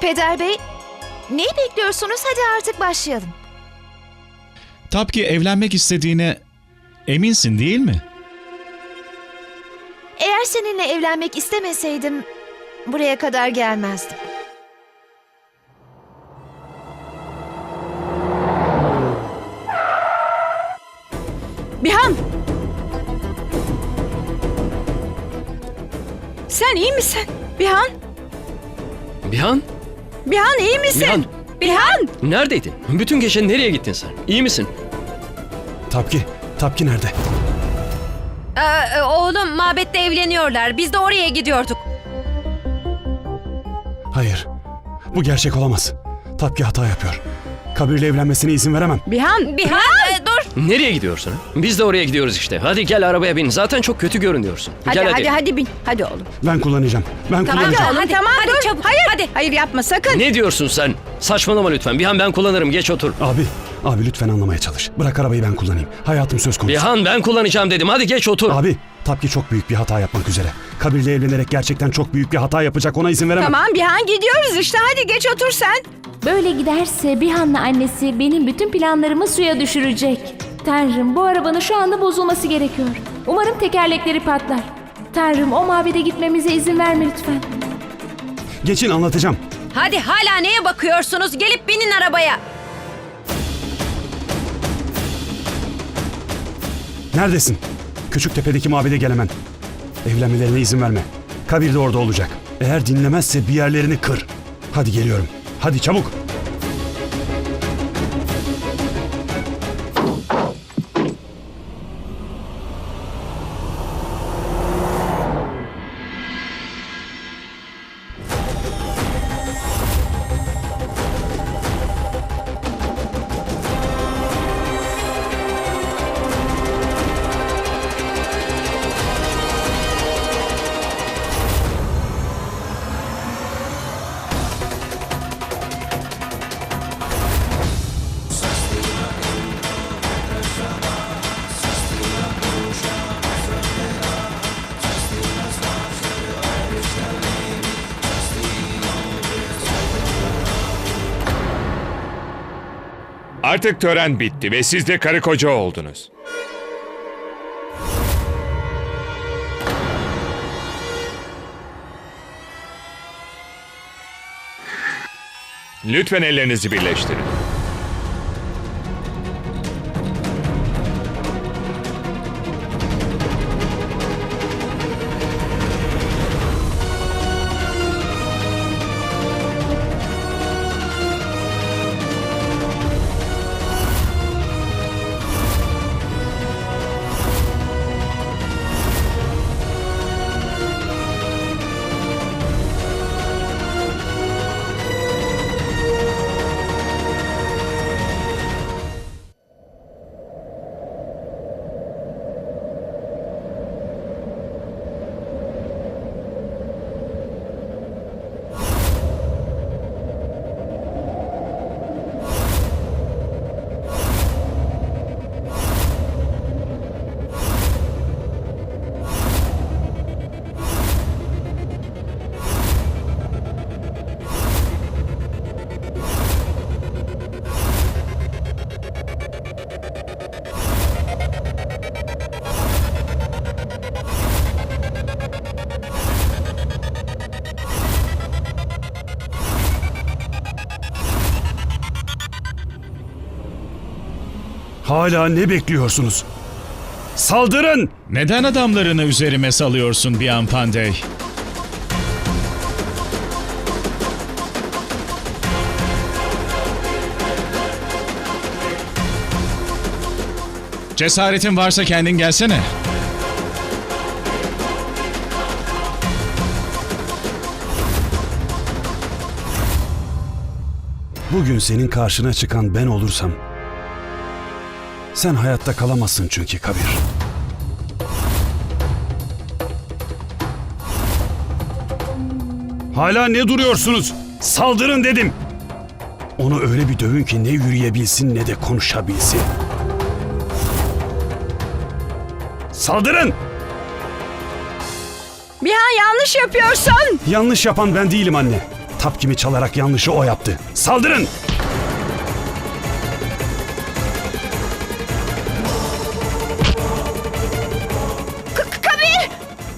Peder Bey, neyi bekliyorsunuz? Hadi artık başlayalım. Tapki evlenmek istediğine eminsin değil mi? Eğer seninle evlenmek istemeseydim buraya kadar gelmezdim. Bihan! Sen iyi misin? Bihan? Bihan, Bihan iyi misin? Bihan. Bihan! neredeydin? Bütün gece nereye gittin sen? İyi misin? Tapki, Tapki nerede? Ee, oğlum mabette evleniyorlar. Biz de oraya gidiyorduk. Hayır, bu gerçek olamaz. Tapki hata yapıyor. Kabirle evlenmesine izin veremem. Bihan! Bihan e, dur. Nereye gidiyorsun? ha? Biz de oraya gidiyoruz işte. Hadi gel arabaya bin. Zaten çok kötü görünüyorsun. Hadi, gel hadi hadi bin. Hadi oğlum. Ben kullanacağım. Ben Hadi kullanacağım. oğlum hadi, tamam hadi dur. çabuk, Hayır. hadi. Hayır yapma sakın. Ne diyorsun sen? Saçmalama lütfen. Bihan ben kullanırım. Geç otur. Abi, abi lütfen anlamaya çalış. Bırak arabayı ben kullanayım. Hayatım söz konusu. Bihan ben kullanacağım dedim. Hadi geç otur. Abi, Tapki çok büyük bir hata yapmak üzere. Kabirle evlenerek gerçekten çok büyük bir hata yapacak. Ona izin veremem. Tamam Bihan gidiyoruz işte hadi geç otur sen. Böyle giderse Bihan'la annesi benim bütün planlarımı suya düşürecek. Tanrım bu arabanın şu anda bozulması gerekiyor. Umarım tekerlekleri patlar. Tanrım o mabede gitmemize izin verme lütfen. Geçin anlatacağım. Hadi hala neye bakıyorsunuz? Gelip binin arabaya. Neredesin? Küçük tepedeki mabede gel hemen. Evlenmelerine izin verme. Kabir de orada olacak. Eğer dinlemezse bir yerlerini kır. Hadi geliyorum. Hadi çabuk. Artık tören bitti ve siz de karı koca oldunuz. Lütfen ellerinizi birleştirin. Hala ne bekliyorsunuz? Saldırın! Neden adamlarını üzerime salıyorsun Bian Pandey? Cesaretin varsa kendin gelsene. Bugün senin karşına çıkan ben olursam sen hayatta kalamazsın çünkü Kabir. Hala ne duruyorsunuz? Saldırın dedim. Onu öyle bir dövün ki ne yürüyebilsin ne de konuşabilsin. Saldırın! Bihan yanlış yapıyorsun. Yanlış yapan ben değilim anne. Tapkimi çalarak yanlışı o yaptı. Saldırın!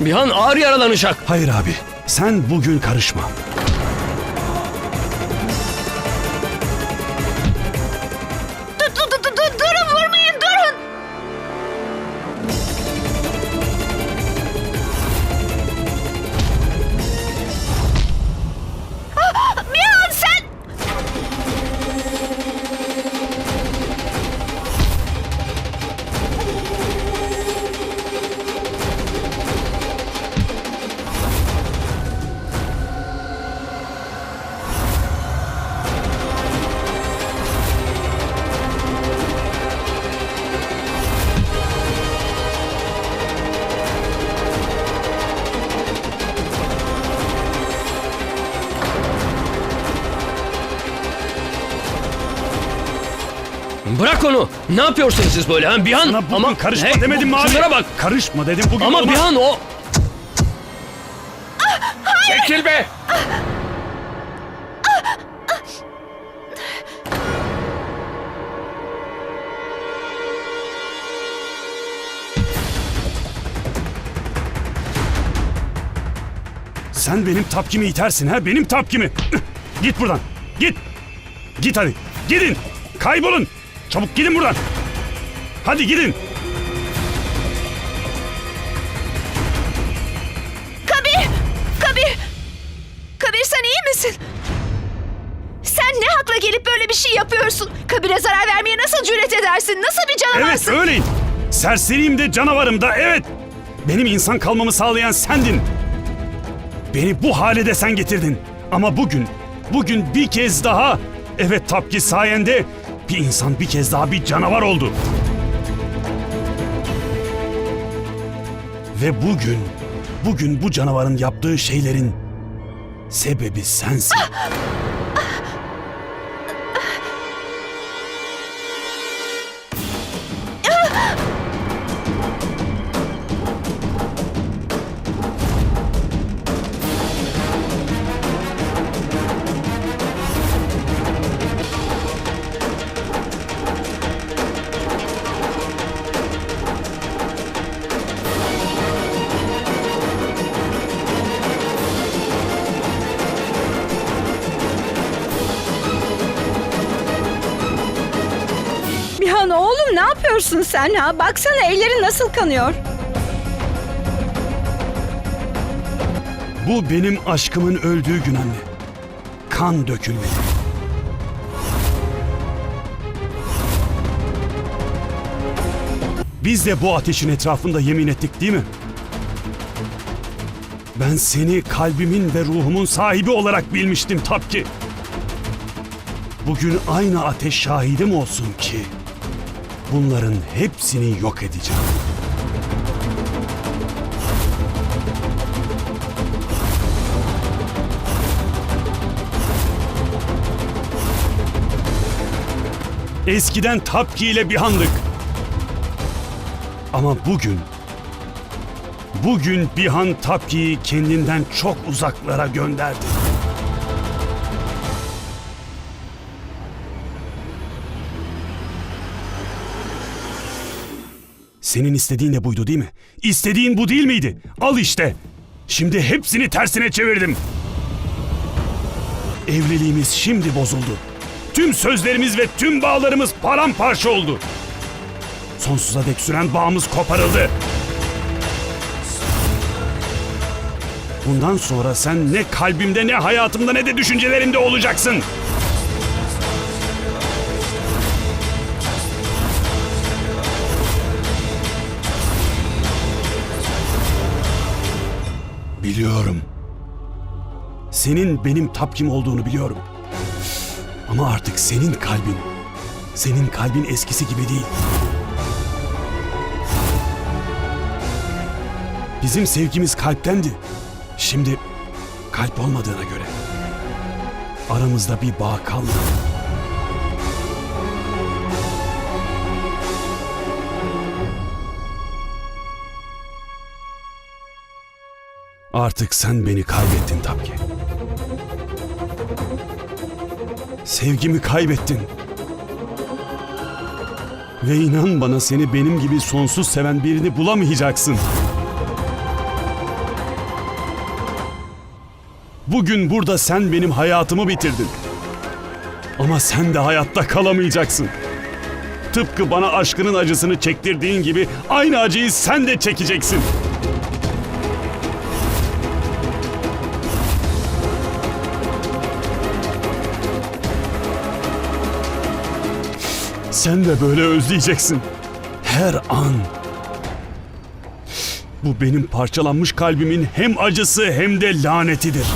Bihan ağır yaralanacak. Hayır abi, sen bugün karışma. Ne yapıyorsunuz siz böyle? Ha? Bihan Sana bugün ama karışma Hey, demedim mi abi? Şunlara bak. Karışma dedim bugün Ama olmaz. Bihan o Çekil be! Sen benim tapkimi itersin ha, benim tapkimi. Git buradan, git. Git hadi, gidin. Kaybolun. Çabuk gidin buradan. Hadi gidin. Kabir! Kabir! Kabir sen iyi misin? Sen ne hakla gelip böyle bir şey yapıyorsun? Kabir'e zarar vermeye nasıl cüret edersin? Nasıl bir Evet canavarsın? öyleyim. Serseriyim de canavarım da evet. Benim insan kalmamı sağlayan sendin. Beni bu hale de sen getirdin. Ama bugün, bugün bir kez daha, evet Tapki sayende bir insan bir kez daha bir canavar oldu. Ve bugün, bugün bu canavarın yaptığı şeylerin sebebi sensin. yapıyorsun sen ha? Baksana elleri nasıl kanıyor. Bu benim aşkımın öldüğü gün anne. Kan dökülmedi. Biz de bu ateşin etrafında yemin ettik değil mi? Ben seni kalbimin ve ruhumun sahibi olarak bilmiştim Tapki. Bugün aynı ateş şahidim olsun ki bunların hepsini yok edeceğim. Eskiden Tapki ile Bihan'dık. Ama bugün, bugün Bihan Tapki'yi kendinden çok uzaklara gönderdi. Senin istediğin de buydu değil mi? İstediğin bu değil miydi? Al işte. Şimdi hepsini tersine çevirdim. Evliliğimiz şimdi bozuldu. Tüm sözlerimiz ve tüm bağlarımız paramparça oldu. Sonsuza dek süren bağımız koparıldı. Bundan sonra sen ne kalbimde ne hayatımda ne de düşüncelerimde olacaksın. Biliyorum. Senin benim tapkim olduğunu biliyorum. Ama artık senin kalbin, senin kalbin eskisi gibi değil. Bizim sevgimiz kalptendi. Şimdi kalp olmadığına göre aramızda bir bağ kalmadı. Artık sen beni kaybettin Tapki. Sevgimi kaybettin. Ve inan bana seni benim gibi sonsuz seven birini bulamayacaksın. Bugün burada sen benim hayatımı bitirdin. Ama sen de hayatta kalamayacaksın. Tıpkı bana aşkının acısını çektirdiğin gibi aynı acıyı sen de çekeceksin. Sen de böyle özleyeceksin. Her an. Bu benim parçalanmış kalbimin hem acısı hem de lanetidir.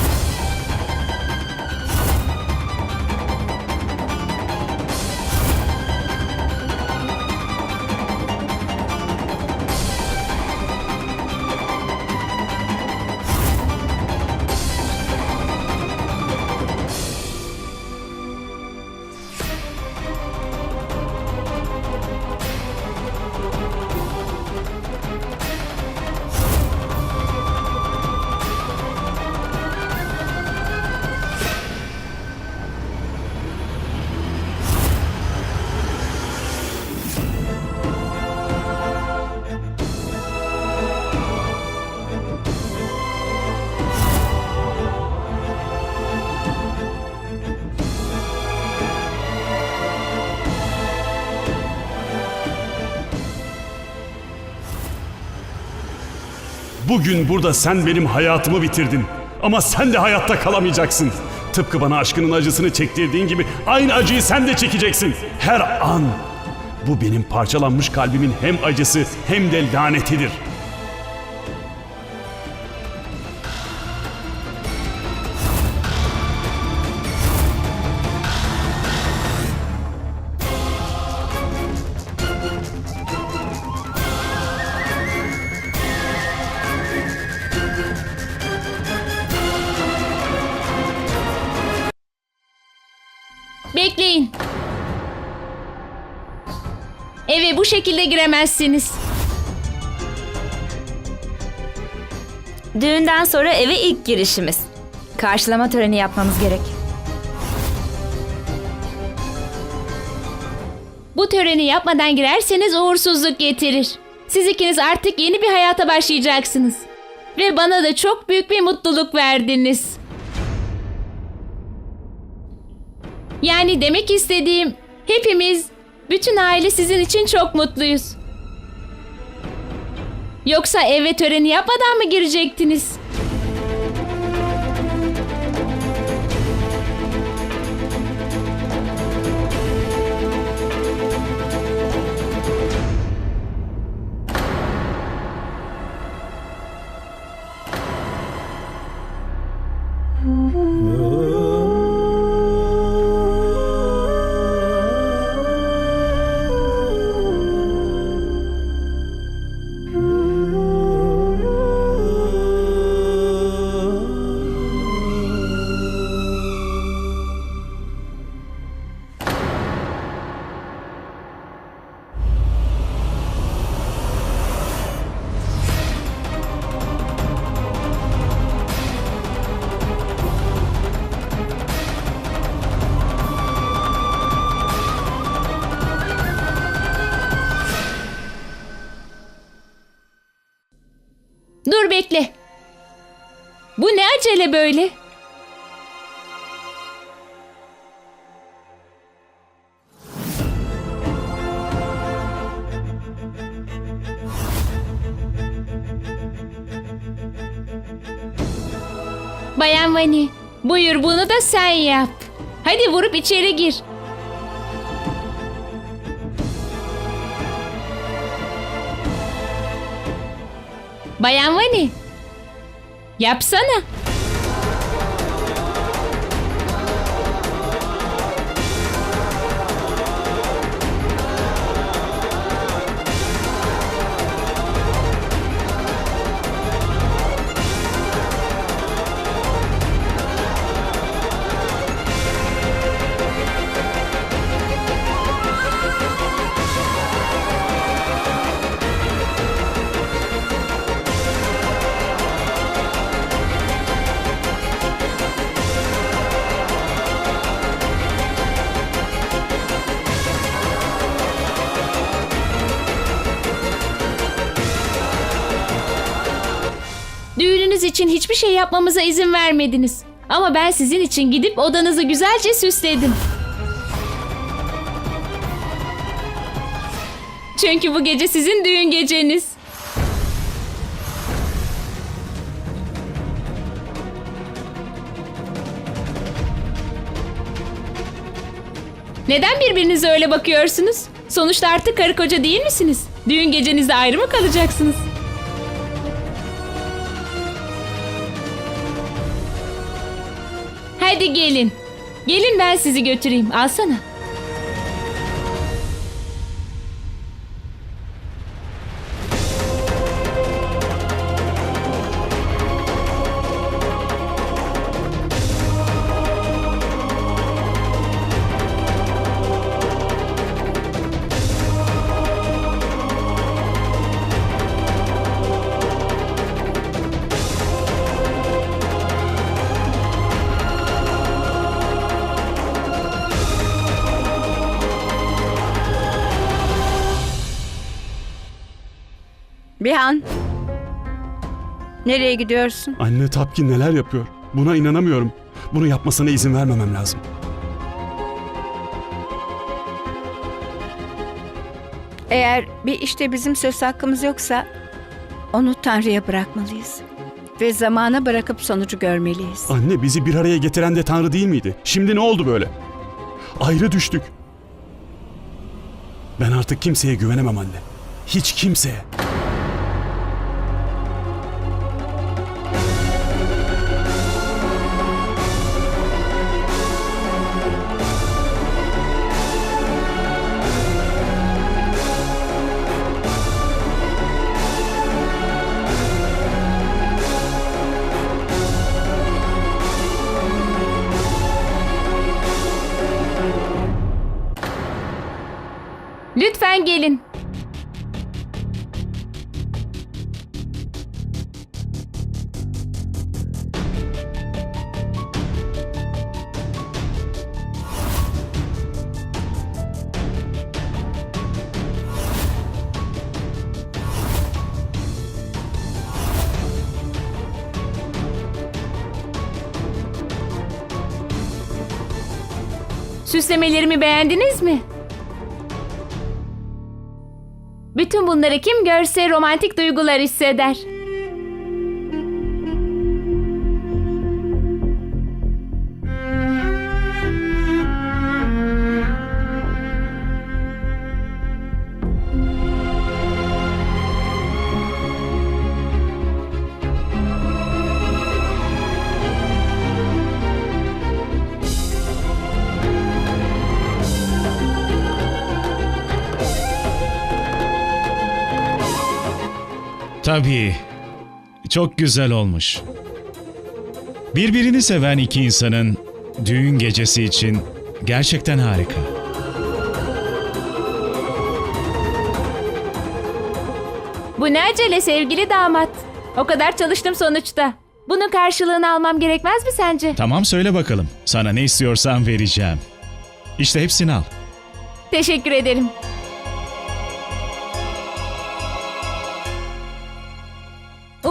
Bugün burada sen benim hayatımı bitirdin. Ama sen de hayatta kalamayacaksın. Tıpkı bana aşkının acısını çektirdiğin gibi aynı acıyı sen de çekeceksin. Her an. Bu benim parçalanmış kalbimin hem acısı hem de lanetidir. Bu şekilde giremezsiniz. Düğünden sonra eve ilk girişimiz. Karşılama töreni yapmamız gerek. Bu töreni yapmadan girerseniz uğursuzluk getirir. Siz ikiniz artık yeni bir hayata başlayacaksınız. Ve bana da çok büyük bir mutluluk verdiniz. Yani demek istediğim hepimiz, bütün aile sizin için çok mutluyuz. Yoksa eve töreni yapmadan mı girecektiniz? Bayan Vani, buyur bunu da sen yap. Hadi vurup içeri gir. Bayan Vani, yapsana. Hiçbir şey yapmamıza izin vermediniz. Ama ben sizin için gidip odanızı güzelce süsledim. Çünkü bu gece sizin düğün geceniz. Neden birbirinize öyle bakıyorsunuz? Sonuçta artık karı koca değil misiniz? Düğün gecenizde ayrı mı kalacaksınız? Hadi gelin. Gelin ben sizi götüreyim. Alsana. Bihan. Nereye gidiyorsun? Anne Tapki neler yapıyor? Buna inanamıyorum. Bunu yapmasına izin vermemem lazım. Eğer bir işte bizim söz hakkımız yoksa onu Tanrı'ya bırakmalıyız. Ve zamana bırakıp sonucu görmeliyiz. Anne bizi bir araya getiren de Tanrı değil miydi? Şimdi ne oldu böyle? Ayrı düştük. Ben artık kimseye güvenemem anne. Hiç kimseye. Gelin. Süslemelerimi beğendiniz mi? Bütün bunları kim görse romantik duygular hisseder. Tabii. Çok güzel olmuş. Birbirini seven iki insanın düğün gecesi için gerçekten harika. Bu ne acele sevgili damat. O kadar çalıştım sonuçta. Bunun karşılığını almam gerekmez mi sence? Tamam söyle bakalım. Sana ne istiyorsan vereceğim. İşte hepsini al. Teşekkür ederim.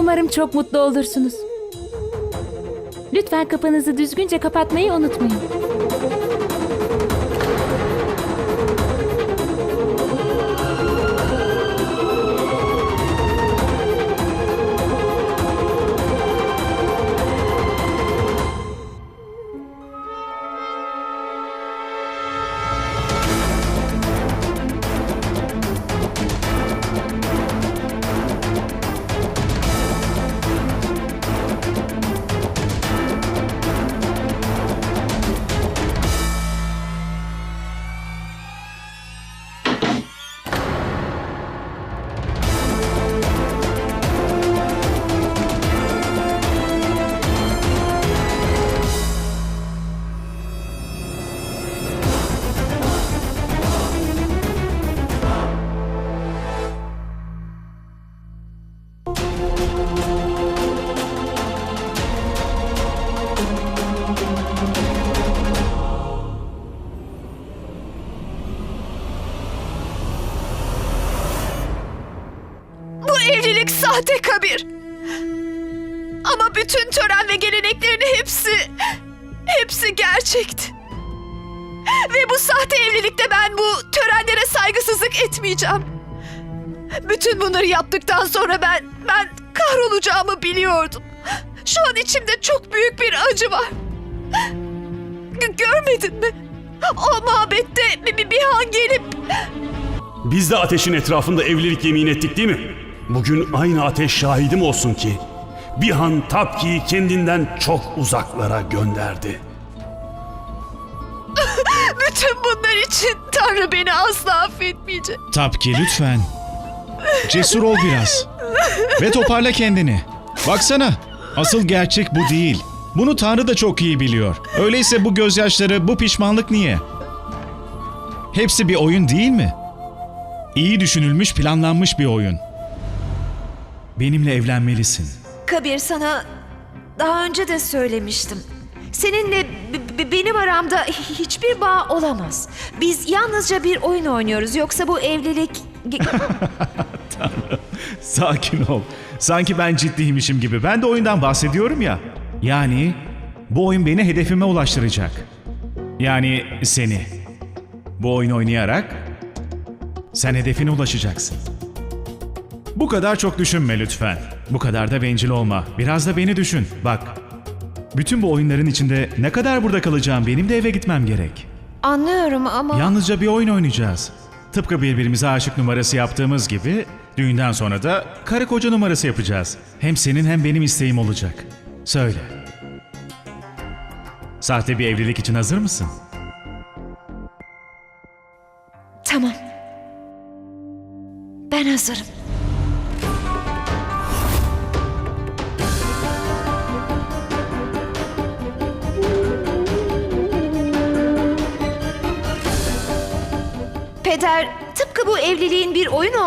Umarım çok mutlu olursunuz. Lütfen kapınızı düzgünce kapatmayı unutmayın. Etmeyeceğim. Bütün bunları yaptıktan sonra ben, ben kahrolacağımı biliyordum. Şu an içimde çok büyük bir acı var. Görmedin mi? O mabette bir, bir, bir gelip Biz de ateşin etrafında evlilik yemin ettik değil mi? Bugün aynı ateş şahidim olsun ki Bihan Tapki'yi kendinden çok uzaklara gönderdi. Bütün bunlar için Tanrı beni asla affetmeyecek. Tapki lütfen. Cesur ol biraz. Ve toparla kendini. Baksana. Asıl gerçek bu değil. Bunu Tanrı da çok iyi biliyor. Öyleyse bu gözyaşları, bu pişmanlık niye? Hepsi bir oyun değil mi? İyi düşünülmüş, planlanmış bir oyun. Benimle evlenmelisin. Kabir sana daha önce de söylemiştim. Seninle benim aramda hi- hiçbir bağ olamaz. Biz yalnızca bir oyun oynuyoruz. Yoksa bu evlilik... Sakin ol. Sanki ben ciddiymişim gibi. Ben de oyundan bahsediyorum ya. Yani bu oyun beni hedefime ulaştıracak. Yani seni. Bu oyunu oynayarak sen hedefine ulaşacaksın. Bu kadar çok düşünme lütfen. Bu kadar da bencil olma. Biraz da beni düşün. Bak. Bütün bu oyunların içinde ne kadar burada kalacağım benim de eve gitmem gerek. Anlıyorum ama... Yalnızca bir oyun oynayacağız. Tıpkı birbirimize aşık numarası yaptığımız gibi düğünden sonra da karı koca numarası yapacağız. Hem senin hem benim isteğim olacak. Söyle. Sahte bir evlilik için hazır mısın? Tamam. Ben hazırım.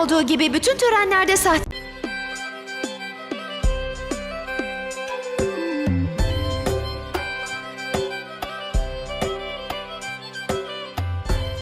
Olduğu gibi bütün törenlerde sahte...